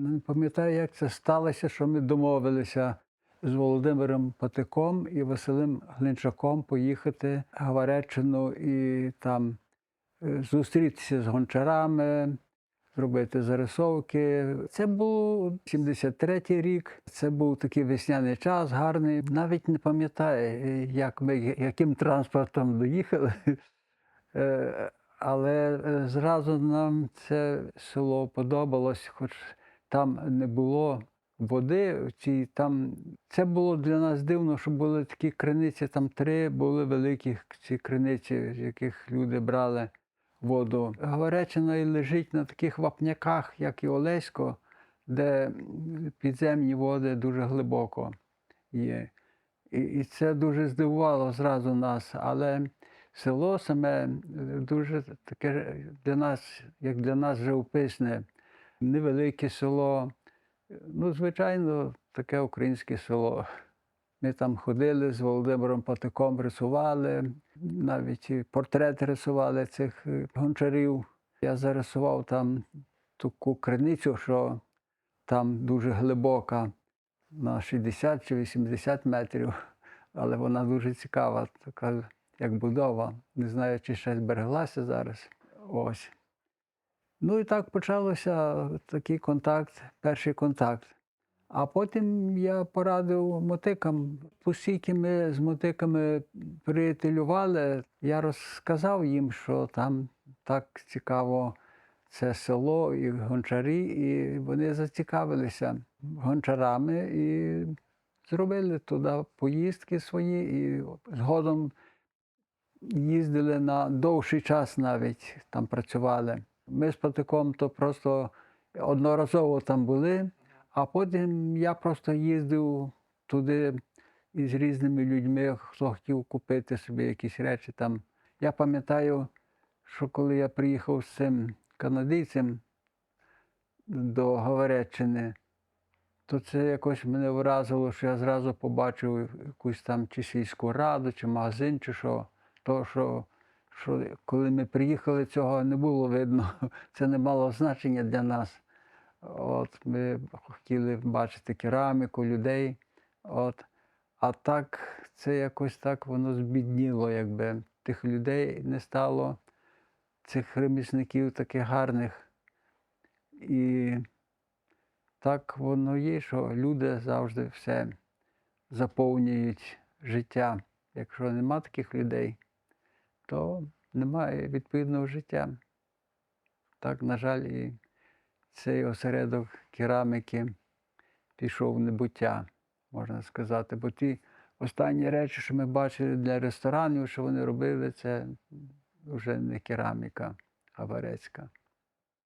Ну, Не пам'ятаю, як це сталося, що ми домовилися з Володимиром Патиком і Василем Глинчаком поїхати в Гавареччину і там е, зустрітися з гончарами, зробити зарисовки. Це був 73-й рік. Це був такий весняний час, гарний. Навіть не пам'ятаю, е, як ми яким транспортом доїхали. Е, Але зразу нам це село подобалось, хоч там не було води. в там... Це було для нас дивно, що були такі криниці, там три були великі ці криниці, з яких люди брали воду. Говоречина і лежить на таких вапняках, як і Олесько, де підземні води дуже глибоко є. І, і це дуже здивувало зразу нас. Але село саме дуже таке для нас, як для нас живописне, невелике село. Ну, звичайно, таке українське село. Ми там ходили з Володимиром Патиком, рисували, навіть і портрети рисували цих е, гончарів. Я зарисував там таку криницю, що там дуже глибока, на 60 чи 80 метрів, але вона дуже цікава, така як будова. Не знаю, чи ще збереглася зараз. Ось. Ну і так почався такий контакт, перший контакт. А потім я порадив мотикам, оскільки ми з мотиками приятелювали, я розказав їм, що там так цікаво це село і гончарі, і вони зацікавилися гончарами і зробили туди поїздки свої, і згодом їздили на довший час навіть там працювали. Ми з Патиком то просто одноразово там були, а потім я просто їздив туди із різними людьми, хто хотів купити собі якісь речі там. Я пам'ятаю, що коли я приїхав з цим канадійцем до Говореччини, то це якось мене вразило, що я зразу побачив якусь там чи сільську раду, чи магазин, чи що. То, що, що коли ми приїхали, цього не було видно. Це не мало значення для нас. От, ми хотіли бачити кераміку, людей. От. А так, це якось так воно збідніло, якби тих людей не стало, цих ремісників таких гарних. І так воно є, що люди завжди все заповнюють життя. Якщо нема таких людей, то немає відповідного життя. Так, на жаль, і цей осередок кераміки пішов в небуття, можна сказати. Бо ті останні речі, що ми бачили для ресторанів, що вони робили, це вже не кераміка гаварецька.